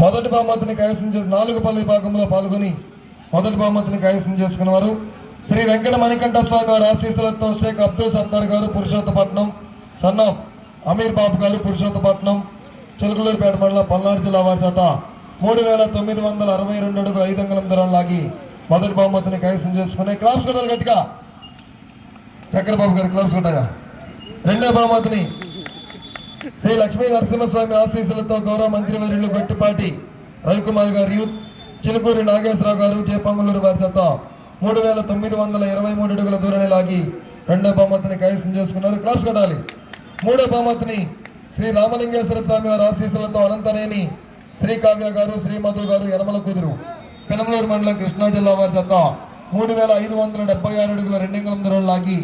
మొదటి బహుమతిని కైవసం చేసి నాలుగు పల్లె భాగంలో పాల్గొని మొదటి బహుమతిని కైవసం చేసుకున్నవారు శ్రీ వెంకట మణికంఠ స్వామి వారి ఆశీస్సులతో షేక్ అబ్దుల్ సత్తార్ గారు పురుషోత్తపట్నం సన్ ఆఫ్ అమీర్ బాబు గారు పురుషోత్తపట్నం చిలుకలూరుపేట మండలం పల్నాడు జిల్లా వారి చేత మూడు వేల తొమ్మిది వందల అరవై రెండు అడుగుల ఐదు అంగుళం దూరం లాగి మొదటి బహుమతిని కైవసం చేసుకుని క్లాప్స్ కొట్టాలి గట్టిగా. చక్రబాబు గారు క్లాప్స్ కొట్టాగా రెండో బహుమతిని శ్రీ లక్ష్మీ నరసింహస్వామి ఆశీస్సులతో గౌరవ మంత్రివర్యులు గట్టిపాటి రవికుమార్ గారు యూత్ చిలుకూరి నాగేశ్వరరావు గారు చేపంగులూరు వారి చేత మూడు వేల తొమ్మిది వందల ఇరవై మూడు అడుగుల దూరాన్ని లాగి రెండో బహుమతిని కైవసం చేసుకున్నారు. క్లాప్స్ కొట్టాలి. మూడో బహుమతిని శ్రీ రామలింగేశ్వర స్వామి వారి ఆశీస్సులతో అనంతనేని శ్రీ కావ్య గారు శ్రీ మధు గారు యనమల కుదురు పెనమలూరు మండలం కృష్ణా జిల్లా వారి చేత మూడు వేల ఐదు వందల డెబ్బై ఆరు అడుగుల రెండింగలం దూరం లాగి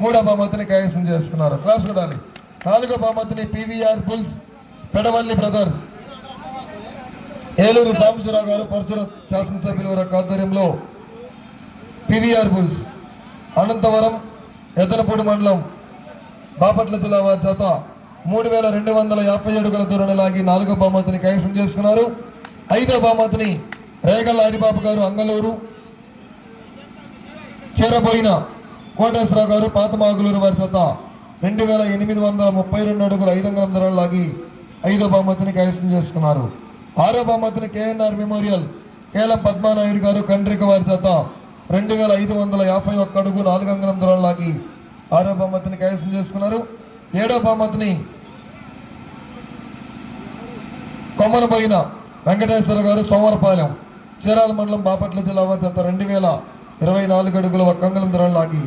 మూడో బహుమతిని కైవసం చేసుకున్నారు. క్లాప్స్ కొట్టాలి. నాలుగో బహుమతిని PVR bulls Pedavalli brothers. Eluru Sambasivarao garu Parchur శాసనసభ్యుల వారి ఆధ్వర్యంలో పీవీఆర్ బుల్స్. అనంతవరం ఎదనపూడి మండలం బాపట్ల జిల్లా వారి చేత మూడు వేల రెండు వందల యాభై అడుగుల దూరాన్ని లాగి నాలుగో బహుమతిని కైవసం చేసుకున్నారు. ఐదో బహుమతిని రేగల్ల హరిబాబు గారు అంగలూరు చేరబోయిన కోటేశ్వరరావు గారు పాతమాగులూరు వారి చేత రెండు వేల ఎనిమిది వందల ముప్పై రెండు అడుగులు ఐదు వందల ధరలు లాగి ఐదో బహుమతిని కైవసం చేసుకున్నారు. ఆరో బహుమతిని కేఎన్ఆర్ మెమోరియల్ కేలం పద్మానాయుడు గారు కండ్రిక వారి చేత రెండు వేల ఐదు వందల యాభై ఒక్క అడుగు నాలుగు వందల ధరలు లాగి ఆరో బహుమతిని కైవసం చేసుకున్నారు. ఏడో బహుమతిని కొమ్మనబోయిన వెంకటేశ్వర గారు సోమరపాలెం చీరాల మండలం బాపట్ల జిల్లా వారి చేత రెండు వేల ఇరవై నాలుగు అడుగుల ఒక్క అంగుళం ధరలు లాగి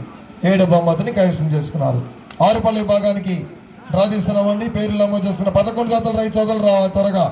ఏడో బహుమతిని కైవసం చేసుకున్నారు. ఆరుపల్లి విభాగానికి డ్రా తీస్తున్నామండి. పేర్లు నమోదు చేస్తున్న పదకొండు జాతర రైతు సోదరులు రావాలి త్వరగా.